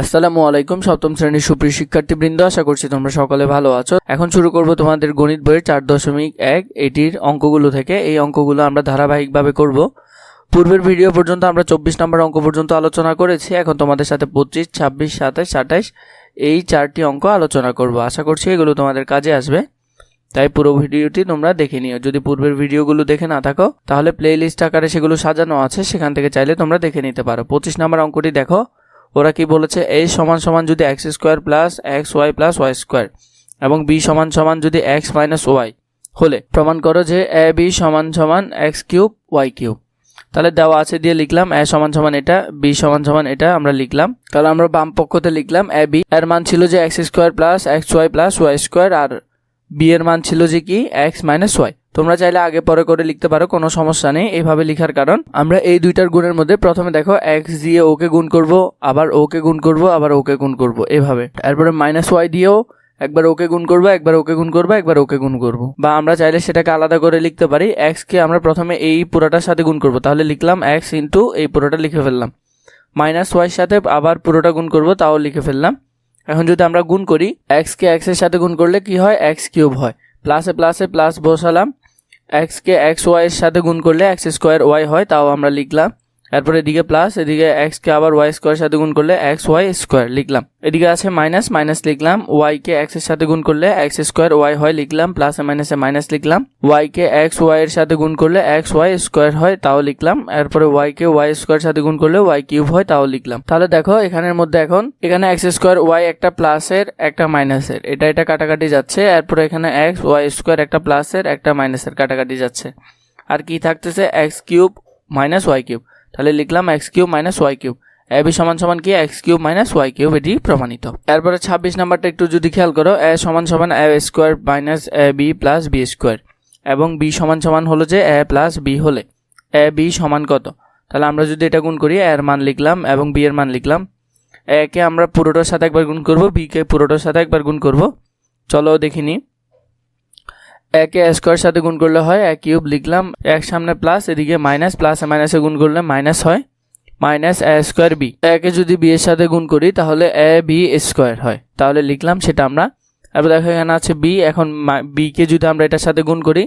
আসসালামু আলাইকুম, সপ্তম শ্রেণির সুপ্রিয় শিক্ষার্থীবৃন্দ, আশা করছি তোমরা সকলে ভালো আছো। এখন শুরু করব তোমাদের গণিত বইয়ের চার দশমিক এক, এটির অঙ্কগুলো থেকে। এই অঙ্কগুলো আমরা ধারাবাহিকভাবে করব। পূর্বের ভিডিও পর্যন্ত আমরা চব্বিশ নম্বর অঙ্ক পর্যন্ত আলোচনা করেছি। এখন তোমাদের সাথে পঁচিশ, ছাব্বিশ, সাতাশ, আঠাশ, এই চারটি অঙ্ক আলোচনা করব। আশা করছি এগুলো তোমাদের কাজে আসবে। তাই পুরো ভিডিওটি তোমরা দেখে নিও। যদি পূর্বের ভিডিওগুলো দেখে না থাকো, তাহলে প্লে লিস্ট আকারে সেগুলো সাজানো আছে। সেখান থেকে চাইলে তোমরা দেখে নিতে পারো। পঁচিশ নম্বর অঙ্কটি দেখো। ওরা কি বলেছে? এ সমান সমান যদি X square plus X Y plus Y square এবং বি সমান সমান যদি এক্স মাইনাস ওয়াই হলে প্রমাণ করো যে এ বি সমান সমান এক্স কিউব ওয়াই কিউব তাহলে দেওয়া আছে দিয়ে লিখলাম এ সমান সমান এটা বি সমান সমান এটা আমরা লিখলাম। তাহলে আমরা বাম পক্ষতে লিখলাম এ বি এর মান ছিল যে X square plus X Y plus Y square আর বি এর মান ছিল যে কি? এক্স মাইনাস ওয়াই তোমরা চাইলে আগে পরে করে লিখতে পারো, কোনো সমস্যা নেই। এইভাবে লিখার কারণ, আমরা এই দুইটার গুণের মধ্যে প্রথমে দেখো এক্স দিয়ে ওকে গুণ করব, আবার ওকে গুণ করব, আবার ওকে গুণ করব, এভাবে। তারপরে মাইনাস ওয়াই দিয়েও একবার ওকে গুণ করব, একবার ওকে গুণ করব, একবার ওকে গুণ করব। বা আমরা চাইলে সেটাকে আলাদা করে লিখতে পারি এক্স কে আমরা প্রথমে এই পুরোটার সাথে গুণ করব। তাহলে লিখলাম এক্স ইন্টু এই পুরোটা লিখে ফেললাম। মাইনাস ওয়াইয়ের সাথে আবার পুরোটা গুণ করব, তাও লিখে ফেললাম। এখন যদি আমরা গুণ করি এক্স কে এক্সের সাথে গুণ করলে কি হয়? এক্স কিউব হয়। প্লাসে প্লাসে প্লাস বসালাম। এক্সকে এক্স ওয়াইয়ের সাথে গুণ করলে এক্স স্কোয়ার ওয়াই হয়, তাও আমরা লিখলাম এরপর এদিকে প্লাস এদিকে এক্সকে আবার ওয়াই স্কোয়ার সাথে গুণ করলে এক্স ওয়াই স্কোয়ার লিখলাম। এদিকে আছে মাইনাস মাইনাস লিখলাম ওয়াইকে এক্সের সাথে গুণ করলে এক্স স্কোয়ার ওয়াই হয় লিখলাম প্লাসে মাইনাসে মাইনাস লিখলাম। ওয়াইকে এক্স ওয়াই এর সাথে গুণ করলে এক্স ওয়াই স্কোয়ার হয়, তাও লিখলাম। এরপরে ওয়াইকে ওয়াই স্কোয়ার সাথে গুণ করলে ওয়াই কিউব হয়, তাও লিখলাম। তাহলে দেখো এখানের মধ্যে এখন, এখানে এক্স স্কোয়ার ওয়াই একটা প্লাসের একটা মাইনাসের এটা এটা কাটাকাটি যাচ্ছে, এরপরে এখানে এক্স ওয়াই স্কোয়ার একটা প্লাসের একটা মাইনাসের কাটাকাটি যাচ্ছে। আর কি থাকতেছে? X cube minus Y cube তাহলে লিখলাম X cube minus Y cube. A B সমান সমান কি? X cube minus Y cube এটি প্রমাণিত। এরপরে ছাব্বিশ নাম্বারটা একটু যদি খেয়াল করো এ সমান সমান A square minus A B plus B square এবং বি সমান সমান হলো যে এ প্লাস বি হলে। এ বি সমান কত? তাহলে আমরা যদি এটা গুণ করি এর মান লিখলাম এবং বি এর মান লিখলাম এ কে আমরা পুরোটার সাথে একবার গুণ করব বি কে পুরোটার সাথে একবার গুণ করব। চলো দেখিনি একে স্কোয়ার সাথে গুণ করলে হয় এক কিউব, লিখলাম এক সামনে প্লাস এদিকে মাইনাস প্লাসে মাইনাসে গুণ করলে মাইনাস হয় মাইনাস এ স্কোয়ার বি একে যদি বি এর সাথে গুণ করি, তাহলে এ বি স্কোয়ার হয়। তাহলে লিখলাম সেটা আমরা। এবার দেখো এখানে আছে বি এখন বি কে যদি আমরা এটার সাথে গুণ করি,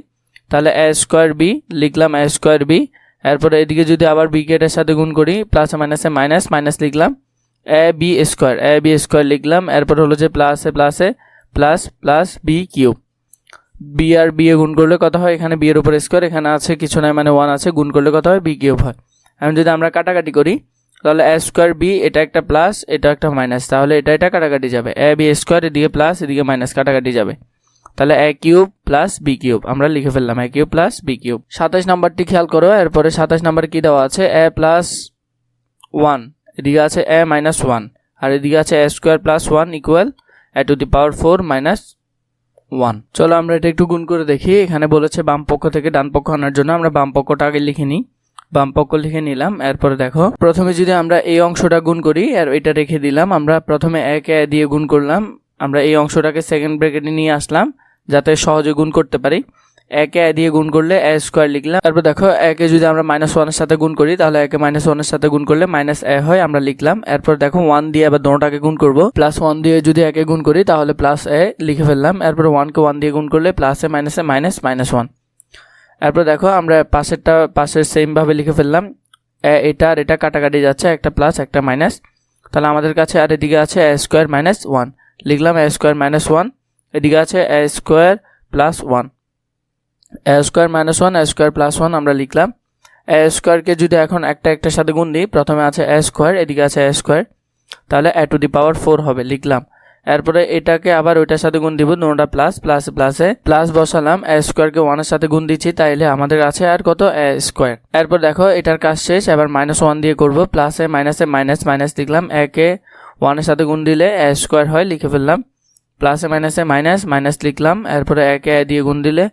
তাহলে এ স্কোয়ার বি লিখলাম এ স্কোয়ার বি এরপরে এদিকে যদি আবার বি কে এটার সাথে গুণ করি প্লাসে মাইনাসে মাইনাস মাইনাস লিখলাম A B square A B square লিখলাম। এরপর হলো যে প্লাসে প্লাসে plus plus B cube. B R B A গুণ করলে কত হয়? এখানে বি এর উপর স্কোয়ার এখানে আছে, কিছু নাই মানে ওয়ান আছে, গুণ করলে কত হয়? বি কিউব হয়। এখন যদি আমরা কাটাকাটি করি, তাহলে এ স্কোয়ার বি এটা একটা প্লাস এটা একটা মাইনাস তাহলে এটা এটা কাটাকাটি যাবে। এ বি স্কোয়ার এদিকে প্লাস এদিকে মাইনাস কাটাকাটি যাবে। তাহলে A cube plus B cube. আমরা লিখে ফেললাম A cube plus B cube. সাতাশ নাম্বারটি খেয়াল করো, এরপরে সাতাশ নাম্বার কি দেওয়া আছে? এ প্লাস ওয়ান এদিকে আছে এ মাইনাস ওয়ান আর এদিকে আছে A square plus one equal A to the power four minus one. চলো আমরা এটা একটু গুণ করে দেখি। এখানে বলেছে বাম পক্ষ থেকে ডান পক্ষ আনার জন্য। আমরা বাম পক্ষটা আগে লিখে নিই। বাম পক্ষ লিখে নিলাম। এরপরে দেখো, প্রথমে যদি আমরা এই অংশটা গুণ করি, আর এটা রেখে দিলাম, আমরা প্রথমে এক, এ দিয়ে গুণ করলাম। আমরা এই অংশটাকে সেকেন্ড ব্র্যাকেটে নিয়ে আসলাম, যাতে সহজে গুণ করতে পারি। একে এ দিয়ে গুণ করলে এ স্কোয়ার লিখলাম। তারপর দেখো, একে যদি আমরা মাইনাস ওয়ানের সাথে গুণ করি, তাহলে একে মাইনাস ওয়ানের সাথে গুণ করলে মাইনাস এ হয়, আমরা লিখলাম। এরপর দেখো ওয়ান দিয়ে আবার দোনোটাকে গুণ করব। প্লাস ওয়ান দিয়ে যদি একে গুণ করি, তাহলে প্লাস এ লিখে ফেললাম। এরপর ওয়ানকে ওয়ান দিয়ে গুণ করলে প্লাসে মাইনাসে মাইনাস মাইনাস ওয়ান এরপর দেখো, আমরা পাশেরটা, পাশের সেমভাবে লিখে ফেললাম। এ এটা আর এটা কাটাকাটি যাচ্ছে, একটা প্লাস একটা মাইনাস তাহলে আমাদের কাছে আর এদিকে আছে এ স্কোয়ার মাইনাস ওয়ান লিখলাম এ স্কোয়ার মাইনাস ওয়ান এদিকে আছে A square plus one A square minus one A square plus one আমরা লিখলাম। এ স্কোয়ারকে যদি এখন একটা একটার সাথে গুণ দিই, প্রথমে আছে এ স্কোয়ার এদিকে আছে এ স্কোয়ার তাহলে এ টু দি পাওয়ার ফোর হবে, লিখলাম। এরপরে এটাকে আবার ওইটার সাথে গুণ দিব, দুটা প্লাস প্লাস প্লাসে প্লাস বসালাম এ স্কোয়ারকে ওয়ানের সাথে গুণ দিচ্ছি, তাইলে আমাদের আছে আর কত? এ স্কোয়ার এরপর দেখো, এটার কাজ শেষ, এবার মাইনাস ওয়ান দিয়ে করব প্লাসে মাইনাসে মাইনাস মাইনাস লিখলাম একে ওয়ানের সাথে গুণ দিলে এ স্কোয়ার হয়, লিখে ফেললাম। প্লাসে মাইনাসে মাইনাস মাইনাস লিখলাম, এরপরে একে এ দিয়ে গুণ দিলে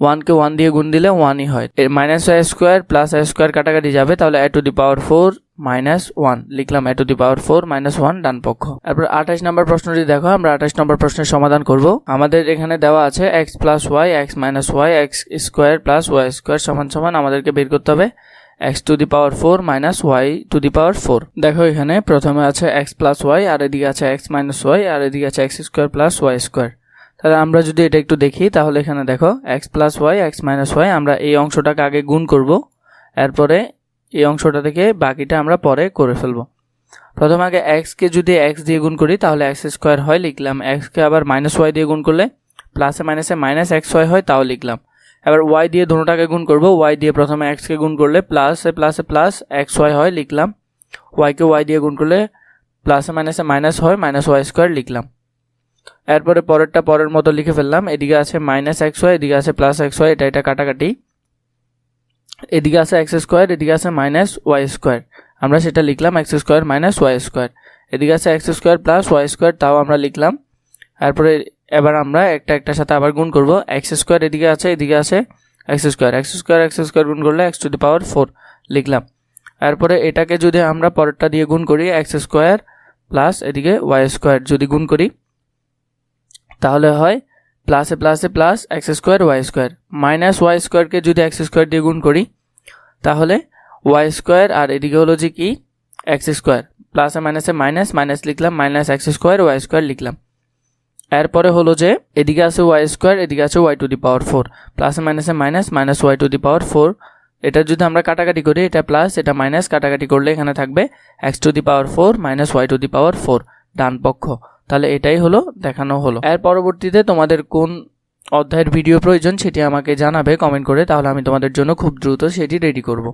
ওয়ানকে ওয়ান দিয়ে গুণ দিলে ওয়ানই হয়। Minus A square plus A square কাটাকাটি যাবে, তাহলে A to the power four minus one লিখলাম A to the power four minus one ডান পক্ষ তারপর আঠাশ নম্বর প্রশ্নটি দেখো, আমরা আঠাশ নম্বর প্রশ্নের সমাধান করব। আমাদের এখানে দেওয়া আছে X plus Y X minus Y X square plus Y square সমান সমান আমাদেরকে বের করতে হবে। X to the power four minus Y to the power four দেখো এখানে প্রথমে আছে এক্স প্লাস ওয়াই আর এদিকে আছে এক্স মাইনাস ওয়াই আর এদিকে আছে X square plus Y square তাহলে আমরা যদি এটা একটু দেখি, তাহলে এখানে দেখো X plus Y X minus Y আমরা এই অংশটাকে আগে গুণ করব। এরপরে এই অংশটা থেকে বাকিটা আমরা পরে করে ফেলব। প্রথমে আগে এক্সকে যদি এক্স দিয়ে গুণ করি, তাহলে এক্স স্কোয়ার হয়, লিখলাম। এক্সকে আবার মাইনাস ওয়াই দিয়ে গুণ করলে প্লাসে মাইনাসে মাইনাস এক্স ওয়াই হয়, তাও লিখলাম। এবার ওয়াই দিয়ে দুটোটাকে গুণ করব। ওয়াই দিয়ে প্রথমে এক্সকে গুণ করলে প্লাসে প্লাসে প্লাস এক্স ওয়াই হয়, লিখলাম। ওয়াইকে ওয়াই দিয়ে গুণ করলে প্লাসে মাইনাসে মাইনাস হয় মাইনাস ওয়াই স্কোয়ার লিখলাম। এরপরে পরেরটা পরের মতো লিখে ফেললাম। এদিকে আছে মাইনাস এক্স ওয়াই এদিকে আছে প্লাস এক্স ওয়াই এটা এটা কাটাকাটি। এদিকে আছে এক্স স্কোয়ার এদিকে আছে মাইনাস ওয়াই স্কোয়ার আমরা সেটা লিখলাম X square minus Y square এদিকে আছে X square plus Y square তাও আমরা লিখলাম। তারপরে এবার আমরা একটা, একটার সাথে আবার গুণ করব। এক্স স্কোয়ার এদিকে আছে এদিকে আছে X square X square X square গুণ করলে X to the power four লিখলাম। তারপরে এটাকে যদি আমরা পরেরটা দিয়ে গুণ করি এক্স স্কোয়ার প্লাস এদিকে ওয়াই স্কোয়ার যদি গুণ করি তাহলে হয় প্লাসে প্লাসে plus X square Y square minus Y স্কোয়ারকে যদি এক্স স্কোয়ার দিয়ে গুণ করি, তাহলে ওয়াই স্কোয়ার আর এদিকে হলো যে কি? এক্স স্কোয়ার প্লাসে মাইনাসে মাইনাস মাইনাস লিখলাম minus X square Y square লিখলাম। এরপরে হলো যে এদিকে আছে ওয়াই স্কোয়ার এদিকে আছে Y to the power four প্লাসে মাইনাসে minus minus Y to the power four এটা যদি আমরা কাটাকাটি করি, এটা প্লাস এটা মাইনাস কাটাকাটি করলে এখানে থাকবে X to the power four minus Y to the power four ডান পক্ষ। তাহলে এটাই হলো, দেখানো হলো। এর পরবর্তীতে তোমাদের কোন অধ্যায়ের ভিডিও প্রয়োজন সেটি আমাকে জানাবে কমেন্ট করে, তাহলে আমি তোমাদের জন্য খুব দ্রুত সেটি রেডি করব।